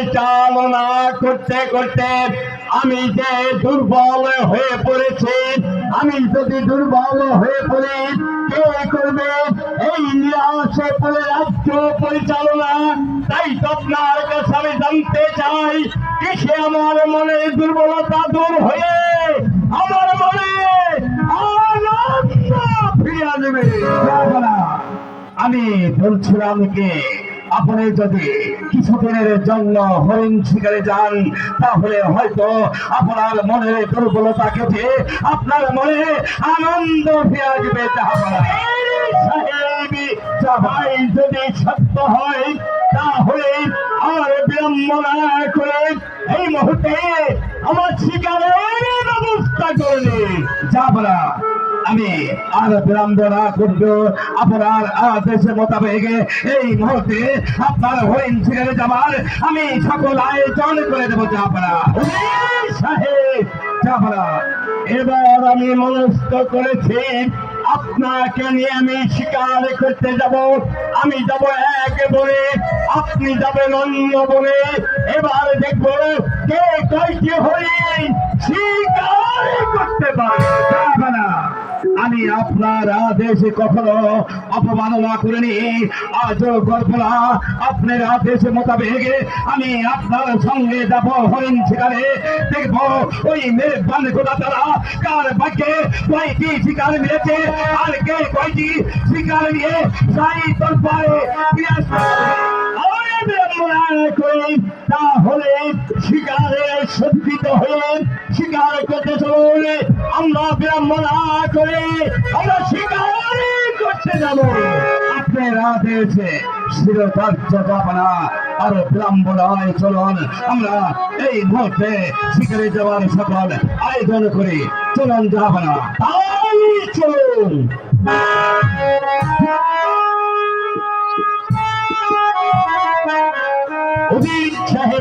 পরিচালনা করতে করতে আমি যে দুর্বল হয়ে পড়েছি, আমি যদি দুর্বল হয়ে পড়ি, কে করবে? এই নিরাশে পড়ে রাজ্য পরিচালনা। তাই তো আপনার কাছে আমি জানতে চাই, কিসে আমার মনে দুর্বলতা দূর হয়ে? আমার মনে দেবে জাহাবানা আমি বলছিলাম কি আপনি যদি কিছুদিনের জন্য হরিণ শিকারে যান, তাহলে হয়তো আপনার মনের দুর্বলতা কেটে আপনার মনে আনন্দ ফিরে আসবে যদি সত্য হয়, তাহলে আর বিলম্ব করে এই মুহূর্তে আমার শিকারের ব্যবস্থা করে যাবরা আমি আর বিলম্ব না করব। আপনার আদেশের মোতাবেক এই মুহূর্তে আপনার হরিণ ছেড়ে যাবার আমি সকল আয়োজন করে দেবো চাপড়া চাপড়া এবার আমি মনস্থ করেছি, আপনাকে নিয়ে আমি শিকার করতে যাব। আমি যাব এক বলে আপনি যাবেন অন্য বলে এবার দেখব কে কয়টি হরিণ শিকার করতে পারে। আমি আপনার আদেশে কখনো অপমাননা করিনি। আজও করব না আপনার আদেশ মোতাবেক আমি আপনার সঙ্গে যাব হরিণ শিকারে। দেখব ওই মেহবান গোদা তারা কার ভাগ্যে কয়টি শিকার মিলেছে আর কে কয়টি শিকার নিয়ে সাই তোর তাহলে শিকারে সজ্জিত হয়ে শিকার করতে চলুন। আমরা বিড়ম্বনা করে আমরা শিকার করতে যাব। আপনার আদেশে শিরোধার্য যাবনা আর বিড়ম্বনায় চলুন। আমরা এই মুহূর্তে শিকারে যাওয়ার সকল আয়োজন করি। চলুন যাবনা তাই চলুন।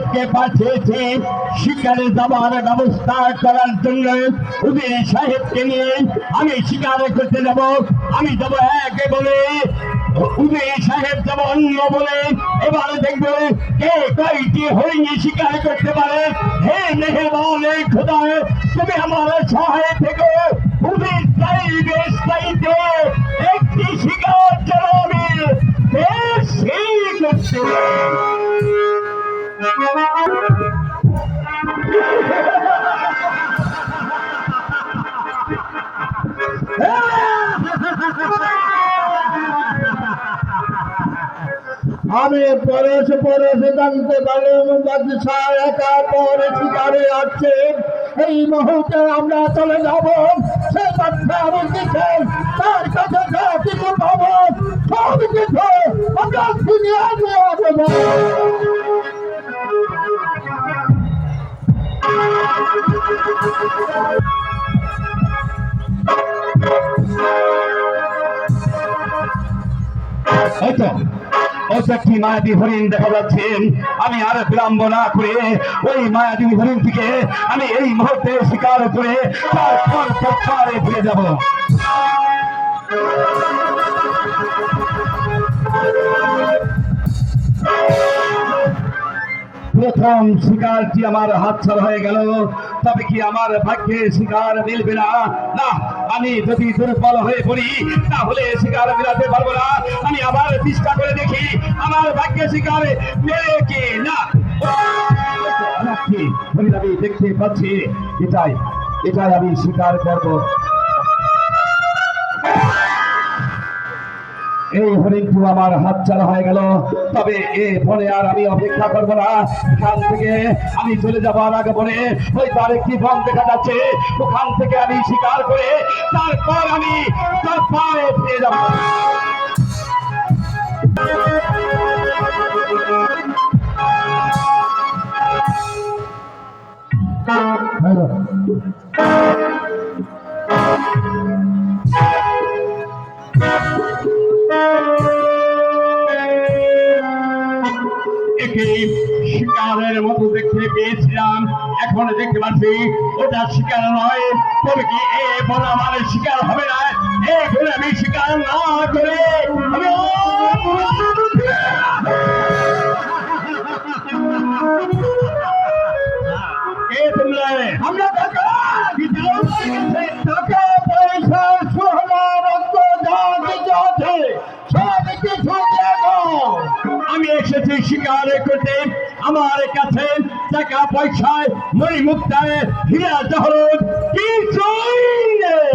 সাহেবকে পাঠিয়েছে? শিকারে যাবার ব্যবস্থা করার জন্য উদির সাহেবকে নিয়ে আমি শিকারে করতে যাব। আমি যাব একে বলে উদয় সাহেব যাব অন্য বলে। এবারে দেখব কে কয়টি হরিণী শিকার করতে পারে? হে মেহরবান এই খোদা, তুমি আমার সহায় থেকে উদয় সাহেব স্থায়ীতে একটি শিকার আমি। বেশি করতে আমি পরেশ পরেশ জানতে পারলাম বাদশাহ একা পরে শিকারে আছে। এই মুহূর্তে আমরা চলে যাব। সে বাচ্চা আমার দিকে, তার কাছে যা কিছু পাবো, সব কিছু আমরা দুনিয়া নিয়ে আসব। তো মায়াবী হরিণ দেখা যাচ্ছে। আমি আর বিলম্ব না করে ওই মায়াবী হরিণটিকে আমি এই মুহূর্তে শিকার করে ফিরে যাব। প্রথম শিকারটি আমার হাতছাড়া হয়ে গেল। তবে কি আমার ভাগ্যে শিকার মিলবে না? না আমি যদি দুর্বল হয়ে পড়ি, তাহলে শিকার মিলাতে পারব না। আমি আবার চেষ্টা করে দেখি, আমার ভাগ্যে শিকার মেলে কি না? আমি দেখতে পাচ্ছি, এটাই এটাই আমি স্বীকার করব। এই হরিণটু আমার হাত হাতছাড়া হয়ে গেল। তবে এ বনে আর আমি অপেক্ষা করব না। এখান থেকে আমি চলে যাবার আগে বনে ওই তার একটি বন দেখা যাচ্ছে। ওখান থেকে আমি শিকার করে তারপর আমি তার পায়ে ফিরে যাব। একে শিকারের মতো দেখতে পেয়েছিলাম। এখন দেখতে পাচ্ছি, ওটা শিকার নয়। তবে কি এ বনামার শিকার হবে না? এ আমি শিকার না করে টাকা পয়সা সব কিছু আমি এসেছি শিকার করতে। আমার কাছে টাকা পয়সায় মণিমুক্তায় হীরা জহরত কিছুই নেই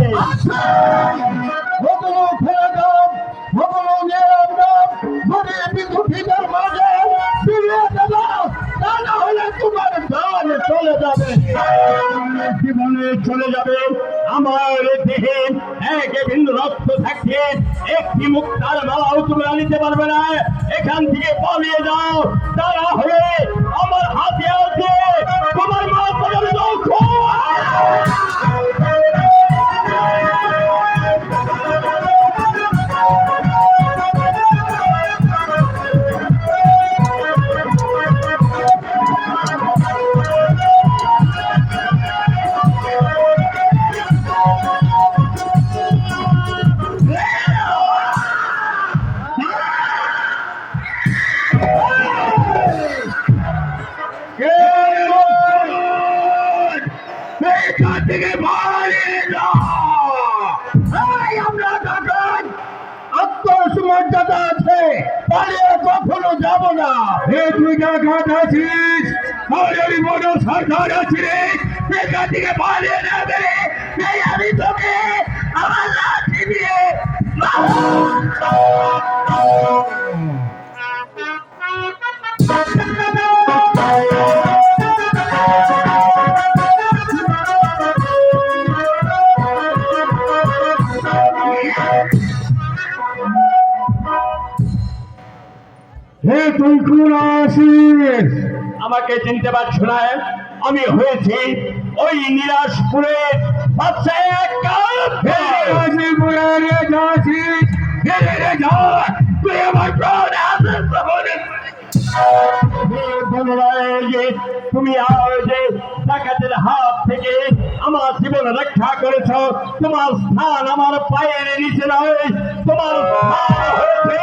ভগলো দাও ওগুলো নিয়ে আমরা ঘরে বিদুষীদের মাঝে থাকতে একটি মুক্তার মালাও তুমি আনিতে পারবে না এখান থেকে পালিয়ে যাও তারা হলে থেকে যাও এই আমরা ডাকাত আত্মসমর্যাদা আছে পালিয়ে কখনো যাব না। এ তুই ডাকাত আছিস আর আমি বড় সরকার আছিস এখান থেকে পালিয়ে যাবে আমি তোকে আমার লাঠি দিয়ে হে তুই কোন আসিস আমাকে চিনতে পারছ না আমি হয়েছি ওই নিরাশপুরে বাচ্চা তুমি আজ ডাকাতের হাত থেকে আমার জীবন রক্ষা করেছ। তোমার স্থান আমার পায়ের নিচে নয় তোমার স্থান হয়েছে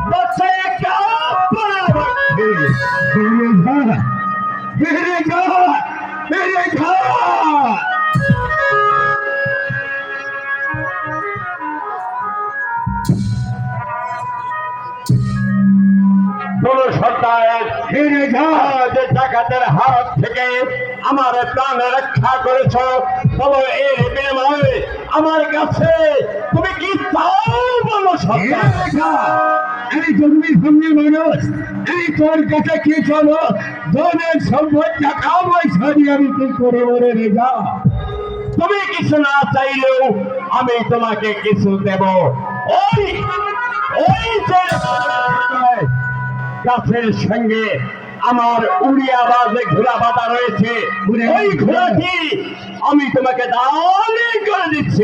मेरे घर मेरे घर যে ডাকাতের হাত থেকে আমার প্রাণ রক্ষা করেছ বলো এর বিনিময়ে আমার কাছে তুমি কি চাও বলো সরকার আমি জন্মি সামনে মানুষ এই তোর কাছে কি চলো ধনের সম্পদ টাকা পয়সা দিয়ে আমি কি করে বলে রে যা তুমি কিছু না চাইলেও আমি তোমাকে কিছু দেব। ওই ওই যে গাছের সঙ্গে আমার উড়িয়া বাজে ঘোড়া বাঁধা রয়েছে ওই ঘোড়াটি আমি তোমাকে দানে করে দিচ্ছি।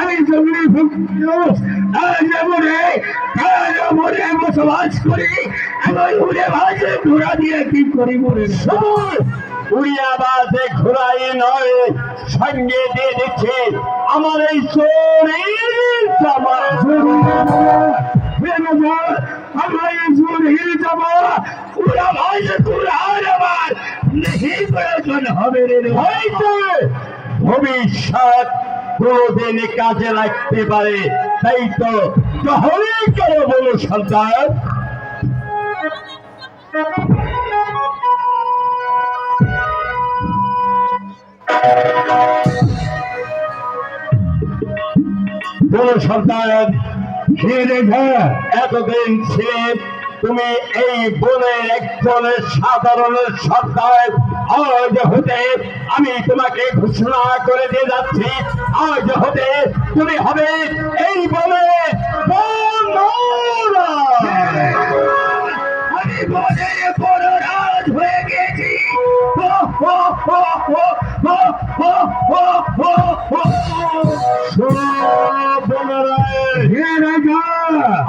আমি জঙ্গলি মরে মরে বসবাস করি। আমি উড়ে বাজে ঘোড়া দিয়ে কি করি মরে উড়িয়া বাজে ঘোড়াই নয় সঙ্গে দিয়ে দিচ্ছে আমার এই শরীর জামা। আমরা এই শরীর জামা উড়া আমার নেই প্রয়োজন হবে রে হয়তো ভবিষ্যৎ কোনদিন কাজে লাগতে পারে। তাই তো তাহলেই কেন বলো সন্তান। কোন সন্তান এতদিন ছিলে তুমি এই বনের একজনের সাধারণের সর্দার আজ হতে আমি তোমাকে ঘোষণা করে দিয়ে যাচ্ছি। আজ হতে তুমি হবে এই বলে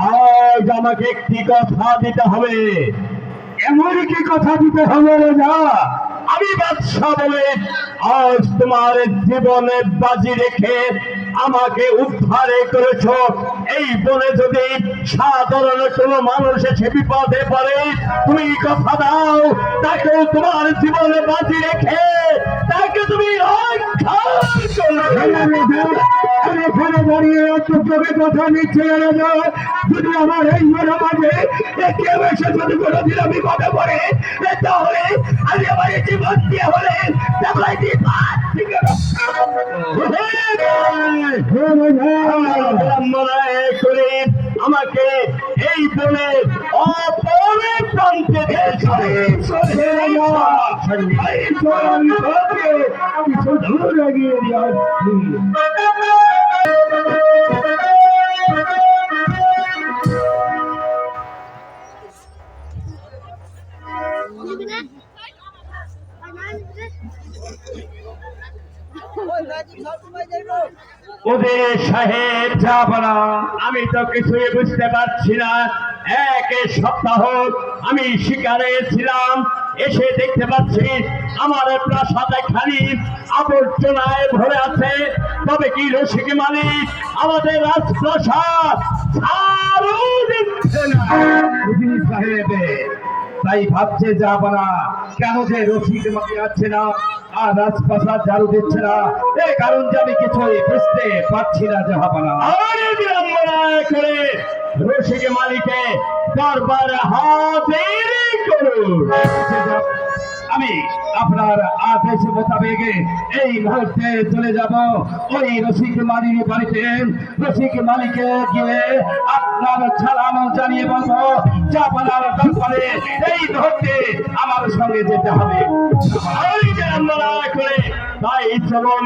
আজ আমাকে একটি কথা দিতে হবে। এমন কি কথা দিতে হবে রাজা আমি বাদশাহ বলে, আজ তোমার জীবনে বাজি রেখে আমাকে উদ্ধারে করেছ এই বনে যদি সাধারণ কোনো মানুষ এসে বিপদে পড়ে, তুমি কথা দাও তাকে তোমার জীবনে বাজি রেখে, তাকে তুমি রক্ষা করবে। চোখে কথা নিচ্ছে যদি আমার এই মনে মাঝে এ কেউ এসে যদি কোনোদিন আমি পড়ে তাহলে আমি আমার জীবন দিয়ে হলে। মনে করে আমাকে এই বনে অপরে প্রান্তে দিয়েছে। নিবি না আর না নিবি না ওদের সাহেব যাবনা আমি তো কিছুই বুঝতে পারছি না। এক সপ্তাহ আমি শিকারে ছিলাম, এসে দেখতে পাচ্ছি আমার প্রাসাদে খালি আবর্জনায় ভরে আছে। তবে কি রসিক মালিক আমাদের রাজপ্রাসাদ? তাই ভাবছে যাব না কেন যে রসিদ মাকে আছে না? আর রাজপ্রাসাদ ঝাড়ু দিচ্ছে না। এই কারণ যে আমি কিছুই বুঝতে পারছি না যে বিড়ম্বনা করে রসিক মালিকে দরবারে হাজির করুন। আমি আপনার আদেশ মোতাবেক এই মুহূর্তে চলে যাব। ওই রসিক মালিক বাড়িতে। রসিক মালিকে গিয়ে আপনার ছাড়ানো জানিয়ে বলব জাপানার দরবারে এই মুহূর্তে আমার সঙ্গে যেতে হবে। আরে করে তাই চলন,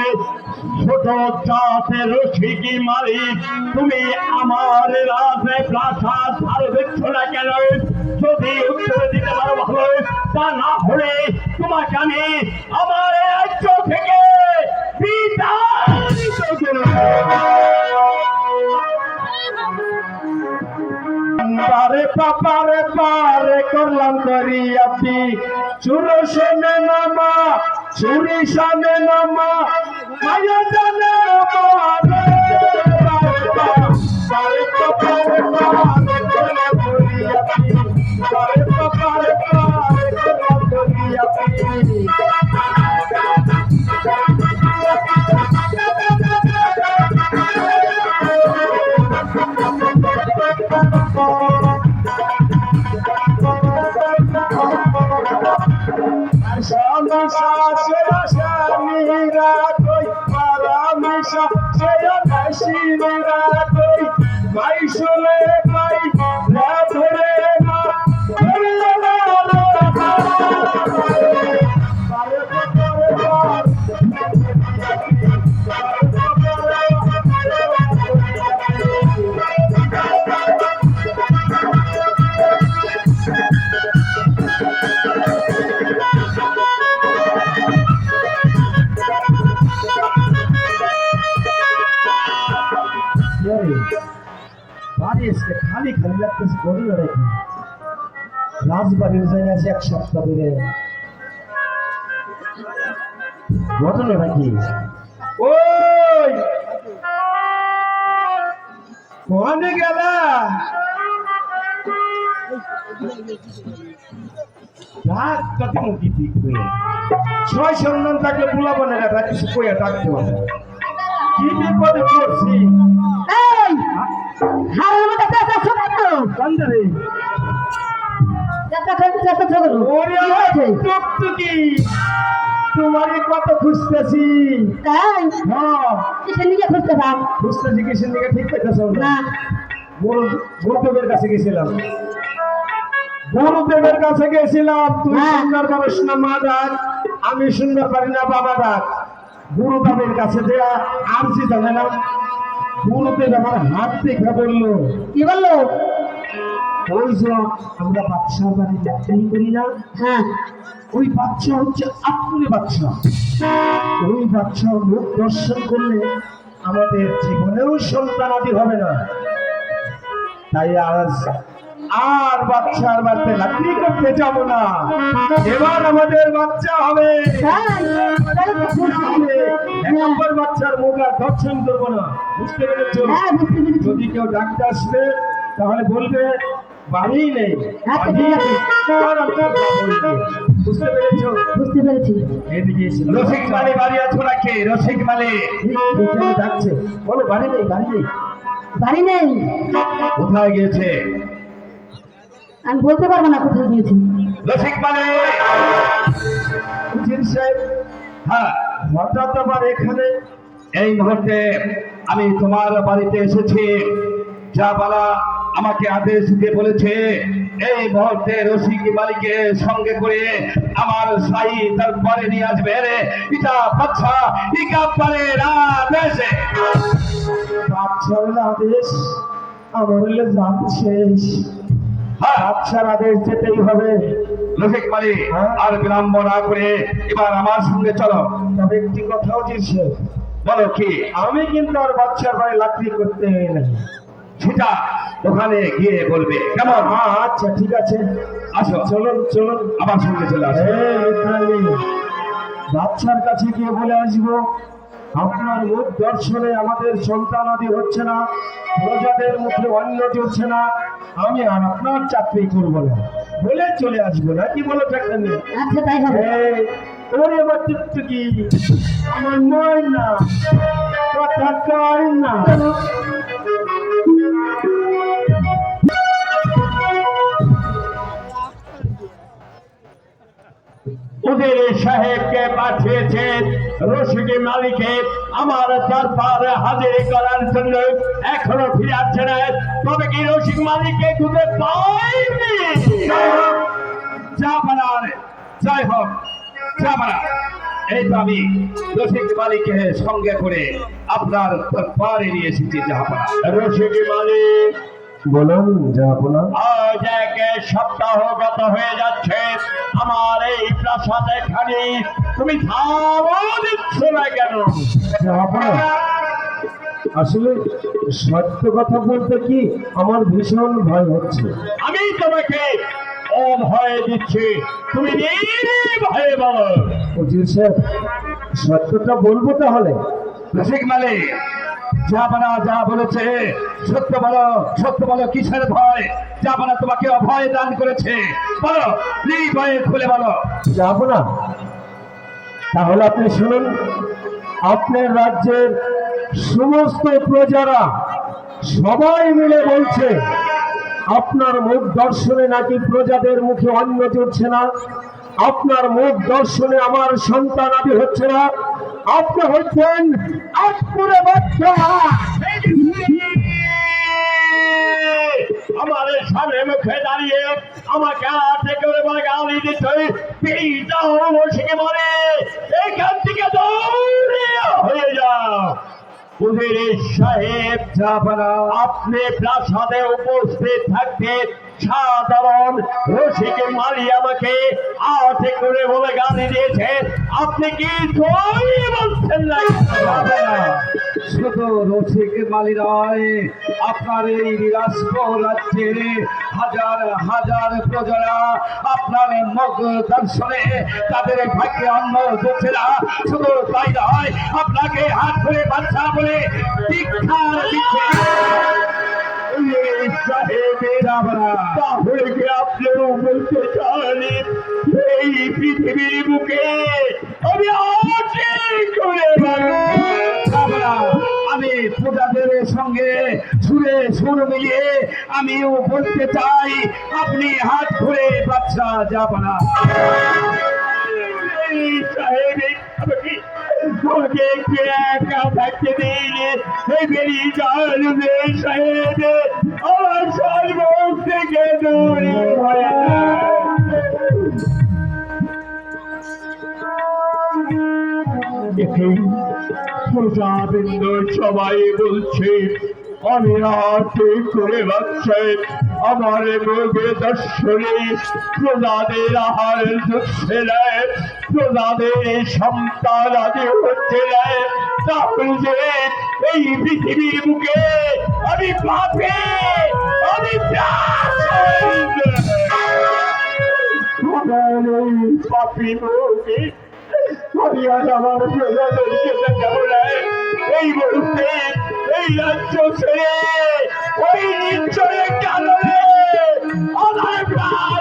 ছোট জাতে রসিকি মালিক তুমি আমার রাজে প্রাসাদ ভালো না কেন? যদি উত্তর দিতে পারো ভালো তা না হলে তোমাকে আমি আমার রাজ্য থেকে বিতাড়িত পারে পাপারে পারে করলাম করি আপনি চুরো শোনে নামা, চুরি শোনে নামা, মায়া জানে আমারে। এক সপ্তাহ ধরে। ঘটনা নাকি ওই! কোনে গেলা? রাত কত মুখি ঠিক হয়ে ছয় সন্ধান থাকলে বুলাবো না রাত কিছু কইয়া ডাকতে হবে। কি বিপদে পড়ছি? এই! কান্দারে ছোট ওরে টুকটুকি কত খুঁজতেছি। তাই হ্যাঁ। খুঁজতেছি? কিসের দিকে ঠিক পেতেছ না। গুরু গুরুদেবের কাছে গেছিলাম। গুরুদেবের কাছে গেছিলাম তুই হ্যাঁ। সুন্দর পারিস না মা ডাক। আমি সুন্দর পারি না বাবা ডাক। গুরুদেবের কাছে দেয়া আরজি জানালাম গুরুদেব আমার হাত দেখে বলল কি বলল? ওই যে আমরা বাদশাহ বাড়ি করি না হ্যাঁ ওই বাচ্চা হচ্ছে আপনি বাচ্চা ওই বাচ্চার মুখ দর্শন করলে আমাদের জীবনেও সন্তান আদি হবে না। তাই আজ আর বাচ্চার বাড়িতে লাকড়ি করতে যাব না। এবার আমাদের বাচ্চা হবে। তাই তাহলে তো খুশি। এক নম্বর বাচ্চার মুখ আর দর্শন করব না। বুঝতে পেরেছ? হ্যাঁ যদি কেউ ডাকতে আসবে তাহলে বলবে বাড়ি নেই। আমরা। বুঝতে পেরেছ? বুঝতে পেরেছি। এদিকে রসিক মালি বাড়ি আছো নাকি? রসিক মালি। ডাকছে। বলো বাড়ি নেই বাড়ি নেই। বাড়ি নেই। কোথায় গিয়েছে? আমি বলতে পারব না কোথায় গিয়েছি। রসিক মালি। হ্যাঁ হঠাৎ আবার এখানে। এই মুহূর্তে আমি তোমার বাড়িতে এসেছি। যা বলা আমাকে আদেশ দিতে বলেছে এই মুহূর্তে রসিক মালিকে সঙ্গে করে আমার সাই তারপরে নিয়ে আসবে। রে ইটা বাচ্চা ইকা পারে বাচ্চার আদেশ আমার হলে জাত শেষ। হ্যাঁ। বাচ্চার আদেশ যেতেই হবে। রসিক মালি আর বিলম্ব না করে এবার আমার সঙ্গে চলো। তবে একটি কথাও দিচ্ছে বলো কি? আমি কিন্তু আর বাচ্চার বাড়ি লাকড়ি করতে নাই সেটা ওখানে গিয়ে বলবে কেমন? আচ্ছা ঠিক আছে। আসো। চলুন চলুন। আমার সঙ্গে চলে আসো। বাচ্চার কাছে গিয়ে বলে আসব। আপনার মুখ দর্শনে আমাদের সন্তানাদি হচ্ছে না প্রজাদের মুখে অন্য চলছে না। আমি আর আপনার চাকরি করব না। বলে চলে আসব না কি বলো নিয়ে আচ্ছা তাই হবে। ওরে এবার কি? আমার নয় না কথা কয় না ওদের সাহেবকে পাঠিয়েছেন রশিদি মালিকে আমার দরবারে হাজির করার জন্য এখনও ফিরে আসছে না। তবে কি রসিক মালিককে খুঁজে পাইনি? যা বানার জয় হোক এই তো আমি মালিককে সঙ্গে করে আপনার দরবারে নিয়ে এসেছি জাহাপানা রসিক মালিক বলুন আজ এক সপ্তাহ গত হয়ে যাচ্ছে। আমার এই প্রাসাদে খালি তুমি ধারও দিচ্ছ না কেন? আসলে সত্য কথা বলতে কি আমার ভীষণ ভয় হচ্ছে। আমি তোমাকে অভয় দিচ্ছি। তুমি ভয়ে বলো। সত্যটা বলব তাহলে? মালিক যা বানা যা বলেছে, সত্য বলো সত্য বলো, কিসের ভয়? যা বানা তোমাকে অভয় দান করেছে। বলো খুলে বলো। যাব না। তাহলে আপনি শুনুন, আপনার রাজ্যের সমস্ত প্রজারা সবাই মিলে বলছে, আপনার মুখ দর্শনে নাকি প্রজাদের মুখে অন্ন জুটছে না? আপনার মুখ দর্শনে আমার সন্তান আদি হচ্ছে না? আপনি হচ্ছেন আটপুরে বাচ্চা। আমার সামনে মুখে দাঁড়িয়ে আমাকে হাতে করে বলে গালি দিচ্ছে পিতা রসিকে বলে এখান থেকে দৌড়ে হয়ে যাও। সাহেব আপনি প্রাসাদে উপস্থিত থাকতে সাধারণ রসিকে মারি আমাকে আটে করে বলে গালি দিয়েছে। আপনি কি সই বলছেন না? শুধু রসিক মালি নয়, আপনার এই রাষ্ট্র রাজ্যের হাজার হাজার প্রজারা আপনার মুখ দর্শনে তাদের ভাগ্যে অন্ন দিচ্ছে না। শুধু তাই নয়, আপনাকে হাত ধরে বাচ্চা বলে দীক্ষা দিচ্ছে। আমি করে আমি প্রজাদের সঙ্গে সুরে সুর মিলিয়ে আমিও বলতে চাই, আপনি হাত ধরে বাচ্চা যাবা এই সাহেব আমাকে একটু একা থাকতে দিন এই বেরিয়ে যান এই সাহেব আমার সর্বক থেকে দূরে হয়ে যান। আমার মুখে দর্শনে প্রজাদের আহার হচ্ছে না। প্রজাদের সন্তান আদি হচ্ছে না। তাহলে যে এই পৃথিবীর বুকে আমি পাপে, আমি এই মুহূর্তে এই রাজ্য ছেড়ে, ওই নিশ্চয় আমার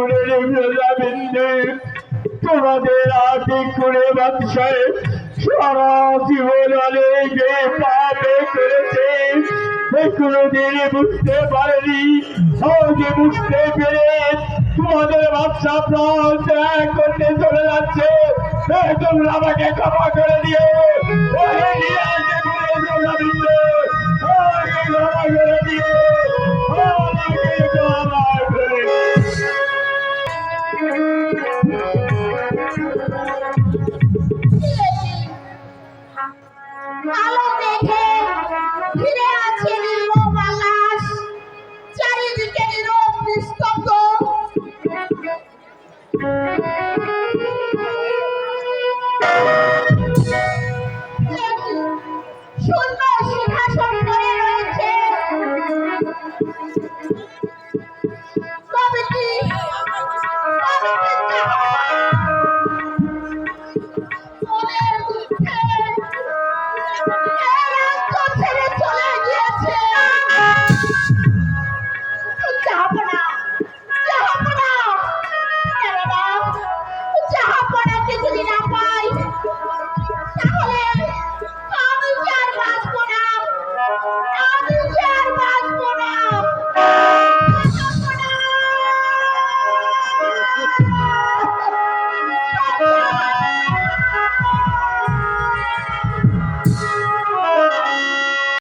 শিবপুরের প্রজাবিন্দু তোমাদের আটি করে বাদশায় সারা জীবন অনেকে পাপে করেছে কোনোদিন বুঝতে পারেনি আজ বুঝতে পেরে তোমাদের বাচ্চা প্রাণ ত্যাগ করতে চলে যাচ্ছে তোমরা আমাকে ক্ষমা করে দিও ক্ষমা করে দিও সুন্দর সিংহাসন করে রয়েছে।